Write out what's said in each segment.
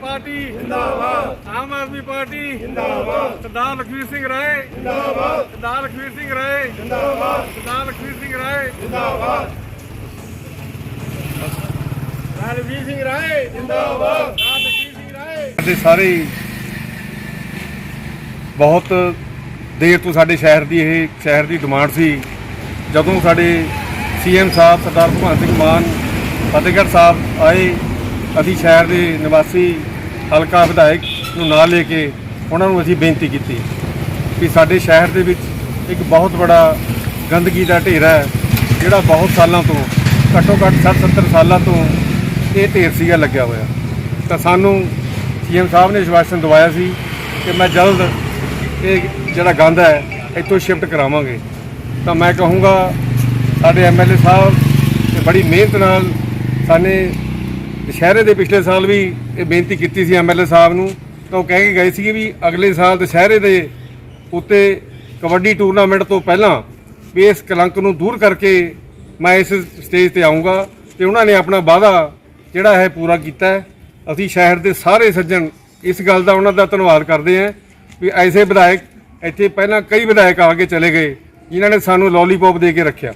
Party ਜਿੰਦਾਬਾਦ। Aam Aadmi party ਜਿੰਦਾਬਾਦ। ਸਰਦਾਰ ਲਖਵੀਰ ਸਿੰਘ ਰਾਏ ਜਿੰਦਾਬਾਦ। ਸਰਦਾਰ ਲਖਵੀਰ ਸਿੰਘ ਰਾਏ ਜਿੰਦਾਬਾਦ। ਸਰਦਾਰ ਲਖਵੀਰ ਸਿੰਘ ਰਾਏ ਜਿੰਦਾਬਾਦ। ਲਖਵੀਰ ਸਿੰਘ ਰਾਏ ਜਿੰਦਾਬਾਦ। ਸਰਦਾਰ ਲਖਵੀਰ ਸਿੰਘ ਰਾਏ। ਦੇ ਸਾਰੇ ਬਹੁਤ ਦੇਰ ਤੋਂ ਸਾਡੇ ਸ਼ਹਿਰ ਦੀ ਇਹ ਸ਼ਹਿਰ ਦੀ ਡਿਮਾਂਡ ਸੀ। ਜਦੋਂ ਸਾਡੇ ਸੀਐਮ ਸਾਹਿਬ, ਸਰਦਾਰ ਭਗਵੰਤ ਸਿੰਘ ਮਾਨ, ਫਤਿਹਗੜ੍ਹ ਸਾਹਿਬ ਆਏ ਅਸੀਂ ਸ਼ਹਿਰ ਦੇ ਨਿਵਾਸੀ ਹਲਕਾ ਵਿਧਾਇਕ ਨੂੰ ਨਾਲ ਲੈ ਕੇ ਉਹਨਾਂ ਨੂੰ ਅਸੀਂ ਬੇਨਤੀ ਕੀਤੀ ਕਿ ਸਾਡੇ ਸ਼ਹਿਰ ਦੇ ਵਿੱਚ ਇੱਕ ਬਹੁਤ ਬੜਾ ਗੰਦਗੀ ਦਾ ਢੇਰ ਹੈ, ਜਿਹੜਾ ਬਹੁਤ ਸਾਲਾਂ ਤੋਂ, ਘੱਟੋ ਘੱਟ 60 70 ਸਾਲਾਂ ਤੋਂ ਇਹ ਢੇਰ ਸੀਗਾ, ਲੱਗਿਆ ਹੋਇਆ। ਤਾਂ ਸਾਨੂੰ ਸੀਐਮ ਸਾਹਿਬ ਨੇ ਵਿਸ਼ਵਾਸਨ ਦਵਾਇਆ ਸੀ ਕਿ ਮੈਂ ਜਲਦ ਇਹ ਜਿਹੜਾ ਗੰਦ ਹੈ, ਇੱਥੋਂ ਸ਼ਿਫਟ ਕਰਾਵਾਂਗੇ। ਤਾਂ ਮੈਂ ਕਹੂੰਗਾ, ਸਾਡੇ ਐਮਐਲਏ ਸਾਹਿਬ ਨੇ ਬੜੀ ਮਿਹਨਤ ਨਾਲ ਸਾਨੇ ਦੁਸ਼ਹਿਰੇ ਦੇ ਪਿਛਲੇ ਸਾਲ ਵੀ ਇਹ ਬੇਨਤੀ ਕੀਤੀ ਸੀ ਐਮਐਲਏ ਸਾਹਿਬ ਨੂੰ, ਤਾਂ ਉਹ ਕਹਿ ਕੇ ਗਏ ਸੀ ਵੀ ਅਗਲੇ ਸਾਲ ਦੁਸ਼ਹਿਰੇ ਦੇ ਉੱਤੇ ਕਬੱਡੀ ਟੂਰਨਾਮੈਂਟ ਤੋਂ ਪਹਿਲਾਂ ਵੀ ਇਸ ਕਲੰਕ ਨੂੰ ਦੂਰ ਕਰਕੇ ਮੈਂ ਇਸ ਸਟੇਜ ਤੇ ਆਉਂਗਾ ਤੇ ਉਹਨਾਂ ਨੇ ਆਪਣਾ ਵਾਅਦਾ ਜਿਹੜਾ ਹੈ ਪੂਰਾ ਕੀਤਾ ਹੈ। ਅਸੀਂ ਸ਼ਹਿਰ ਦੇ ਸਾਰੇ ਸੱਜਣ ਇਸ ਗੱਲ ਦਾ ਉਹਨਾਂ ਦਾ ਧੰਨਵਾਦ ਕਰਦੇ ਹਾਂ ਵੀ ਐਸੇ ਵਿਧਾਇਕ ਇੱਥੇ ਪਹਿਲਾਂ ਕਈ ਵਿਧਾਇਕ ਆ ਕੇ ਚਲੇ ਗਏ ਜਿਨ੍ਹਾਂ ਨੇ ਸਾਨੂੰ ਲੋਲੀਪੌਪ ਦੇ ਕੇ ਰੱਖਿਆ।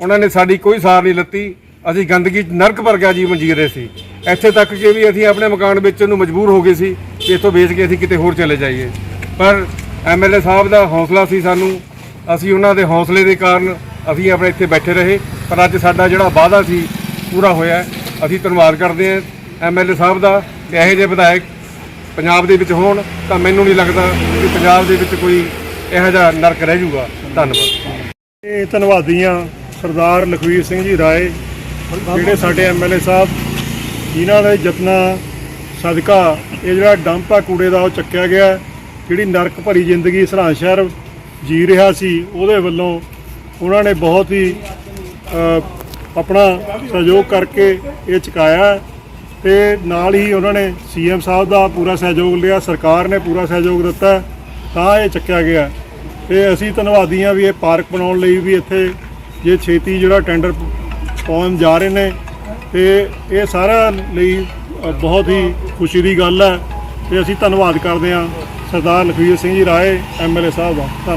ਉਹਨਾਂ ਨੇ ਸਾਡੀ ਕੋਈ ਸਾਰ ਨਹੀਂ ਲੱਤੀ। ਅਸੀਂ ਗੰਦਗੀ 'ਚ ਨਰਕ ਵਰਗਾ ਜੀਵਨ ਜੀ ਰਹੇ ਸੀ। ਇੱਥੇ ਤੱਕ ਕਿ ਵੀ ਅਸੀਂ ਆਪਣੇ ਮਕਾਨ ਵੇਚਣ ਨੂੰ ਮਜਬੂਰ ਹੋ ਗਏ ਸੀ ਕਿ ਇੱਥੋਂ ਵੇਚ ਕੇ ਅਸੀਂ ਕਿਤੇ ਹੋਰ ਚਲੇ ਜਾਈਏ। ਪਰ ਐਮਐਲਏ ਸਾਹਿਬ ਦਾ ਹੌਸਲਾ ਸੀ ਸਾਨੂੰ। ਅਸੀਂ ਉਹਨਾਂ ਦੇ ਹੌਸਲੇ ਦੇ ਕਾਰਨ ਅਸੀਂ ਆਪਣੇ ਇੱਥੇ ਬੈਠੇ ਰਹੇ। ਪਰ ਅੱਜ ਸਾਡਾ ਜਿਹੜਾ ਵਾਅਦਾ ਸੀ, ਪੂਰਾ ਹੋਇਆ ਅਸੀਂ ਧੰਨਵਾਦ ਕਰਦੇ ਹਾਂ ਐਮਐਲਏ ਸਾਹਿਬ ਦਾ ਕਿ ਇਹੋ ਜਿਹੇ ਵਿਧਾਇਕ ਪੰਜਾਬ ਦੇ ਵਿੱਚ ਹੋਣ। ਤਾਂ ਮੈਨੂੰ ਨਹੀਂ ਲੱਗਦਾ ਕਿ ਪੰਜਾਬ ਦੇ ਵਿੱਚ ਕੋਈ ਇਹੋ ਜਿਹਾ ਨਰਕ ਰਹਿ ਜਾਊਗਾ। ਧੰਨਵਾਦ। ਇਹ ਧੰਨਵਾਦੀਆਂ ਸਰਦਾਰ ਲਖਵੀਰ ਸਿੰਘ ਜੀ ਰਾਏ। ਜਿਹੜੇ ਸਾਡੇ ਐਮਐਲਏ ਸਾਹਿਬ, ਜਿਨ੍ਹਾਂ ਦੇ ਯਤਨਾਂ, ਸਦਕਾ, ਇਹ ਜਿਹੜਾ ਡੰਪ ਆ ਕੂੜੇ ਦਾ ਉਹ ਚੱਕਿਆ ਗਿਆ, ਜਿਹੜੀ ਨਰਕ ਭਰੀ ਜ਼ਿੰਦਗੀ ਸਰਹੰਦ ਸ਼ਹਿਰ ਜੀ ਰਿਹਾ ਸੀ, ਉਹਦੇ ਵੱਲੋਂ ਉਹਨਾਂ ਨੇ ਬਹੁਤ ਹੀ ਆਪਣਾ ਸਹਿਯੋਗ ਕਰਕੇ ਇਹ ਚੁਕਾਇਆ। ਤੇ ਨਾਲ ਹੀ ਉਹਨਾਂ ਨੇ ਸੀਐਮ ਸਾਹਿਬ ਦਾ ਪੂਰਾ ਸਹਿਯੋਗ ਲਿਆ, ਸਰਕਾਰ ਨੇ ਪੂਰਾ ਸਹਿਯੋਗ ਦਿੱਤਾ, ਤਾਂ ਇਹ ਚੱਕਿਆ ਗਿਆ। ਤੇ ਅਸੀਂ ਧੰਨਵਾਦੀ ਹਾਂ ਵੀ ਇਹ ਪਾਰਕ ਬਣਾਉਣ ਲਈ ਵੀ ਇੱਥੇ ਜੇ ਛੇਤੀ ਜਿਹੜਾ ਟੈਂਡਰ ਪਾਉਣ ਜਾ ਰਹੇ ਨੇ ਤੇ ਇਹ ਸਾਰਾ ਲਈ ਬਹੁਤ ਹੀ ਖੁਸ਼ੀ ਦੀ ਗੱਲ ਹੈ ਤੇ ਅਸੀਂ ਧੰਨਵਾਦ ਕਰਦੇ ਹਾਂ ਸਰਦਾਰ ਲਖਵੀਰ ਸਿੰਘ ਜੀ ਰਾਏ ਐਮਐਲਏ ਸਾਹਿਬ ਦਾ। ਧੰਨਵਾਦ।